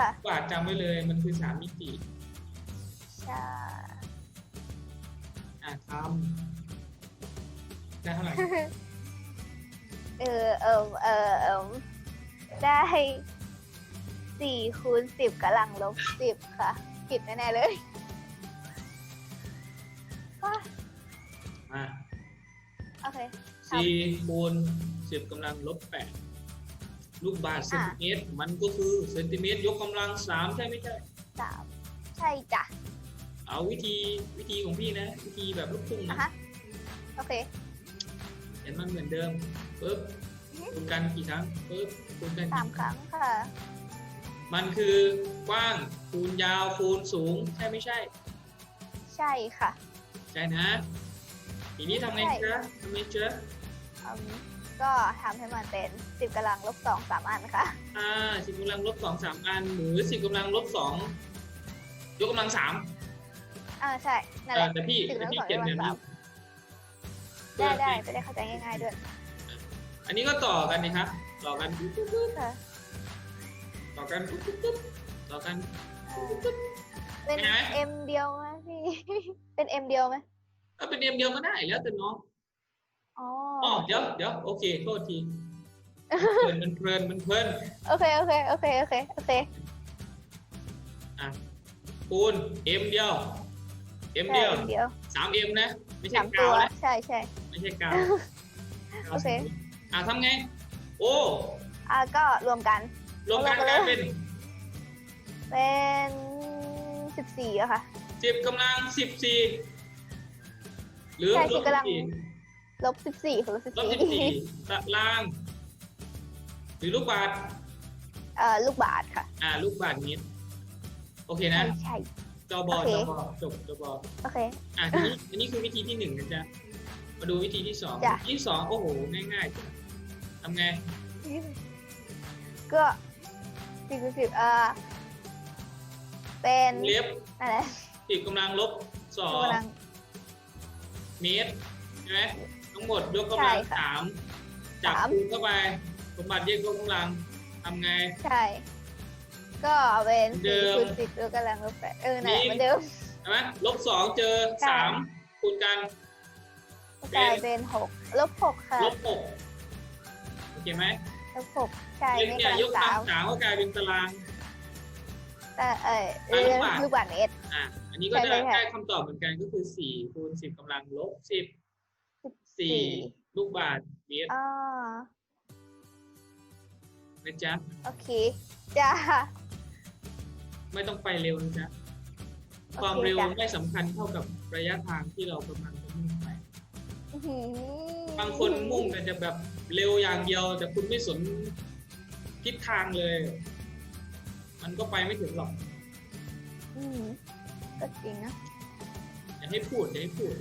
ค่ะ กวาดจำไว้เลยมันคือสามมิติใช่อะทำได้เท่าไหร่เออเออเออเออได้สี่คูณสิบกำลังลบสิบค่ะ ผิดแน่ๆเลยว้าอะโอเคสี่คูณสิบกำลังลบแปด ลูกบาศก์เซนติเมตร มันก็คือเซนติเมตรยกกำลังสามใช่ไม่ใช่ สามใช่จ้ะเอาวิธีวิธีของพี่นะ วิธีแบบลูกทุ่งอะนะฮะโอเค เห็นมันเหมือนเดิมปึ๊บคูณกันกี่ครั้งปึ๊บคูณกันสามครั้งค่ะ มันคือกว้างคูณยาวคูณสูงใช่ไม่ใช่ ใช่ค่ะ ใช่นะ ทีนี้ทำไงใช่ จ๊ะทำไงจ๊ะอืม ก็ทำให้มันเป็นสิบกำลังลบสองสามอันค่ะ อ่าสิบกำลังลบสองสามอัน หรือสิบกำลังลบสองยกกำลังสามอ่าใช่นั่นเอแหอละแต่พี่สิบแต่กำลังพี่สองเขียนกำแบลับงนี้สามได้ได้จะได้เข้าใจง่าย ๆด้วยอันนี้ก็ต่อกันนะครับ ต่อกันค่ะต่อกันปุ๊บปุ๊บปุ๊บต่อกันเออเป็นไงเอ็มเดียวไหมพี่ เป็นเอ็มเดียวไหม ก็เป็นเดียมเดียวก็ได้แล้วแต่น้อง อ๋ออ๋อเดี๋ยวเดี๋ยวโอเคโทษทีมันเพลินมันเพลินมันเพลินโอเค โอเค โอเค โอเค โอเค อะคูณ m เดียว m ใช่เดียวเอ็มเดียวสาม m นะ ไม่ใช่สามกาตัววนะ ใช่ใช่ไม่ใช่กาวโอเค อะทำไง โอ้อ่าก็รวมกันรวมกัน รวมกันกลายเลยเป็น เป็นสิบสี่อะค่ะสิบกำลังสิบสี่หรือใช่ลสิบบกำ ลังสี่ลบสิบสี่ลบสิบลบสิบสี่สี่ตารางหรือลูกบาศก์เอ่อลูกบาทค่ะ อ่า ลูกบาศก์เมตรโอเคใช่นะใช่จอบอโอเคจอบอจบจอบอโอเค อะทีนี้อันนี้คือวิธีที่หนึ่งนะจ๊ะมาดูวิธีที่สองจ้ะวิธีที่สองโอ้โหง่ายๆจ้ะทำไง ก็สี่คูณสิบเอ่อเป็นเล็บนั่นแหละสิบกำลังลบสองกำลังเมตรใช่ไหม ทั้งหมดยกกำลังใช่ค่ะสามจับสามคูณเข้าไป สมบัติเยกยกกำลังทำไง ใช่ ก็เป็นเดิสี่มคูณสิบยกกำลังลบแปดเออนั่นแหละนี่เหมือนเดิมใช่ไหมลบสองเจอใช่สามคูณกันกลายเป็นหกลบหกค่ะลบหกโอเคไหมลบหกใช่เล็กนี่เนี่ยยกกำลังกำลัสางมสามก็กลายเป็นตารางแต่เออเออะลูอกบาศก์ลูกบาทเมตรอะอันนี้ก็ใช่ได้ใช่ใช่ได้คำตอบเหมือนกันก็คือสี่คูณสิบกำลังลบสิบ สี่ลูกบาศก์เมตรอ่านะจ๊ะ โอเค จ้า ไม่ต้องไปเร็วนะจ๊ะโอเคความเร็วจ้ะไม่สำคัญเท่ากับระยะทางที่เรากำลังจะมุ่งไปอื้อหือบางคนมุ่งแต่จะแบบเร็วอย่างเดียว แต่คุณไม่สนทิศทางเลย มันก็ไปไม่ถึงหรอก อืมก็จริงนะ อย่าให้พูด อย่าให้พูด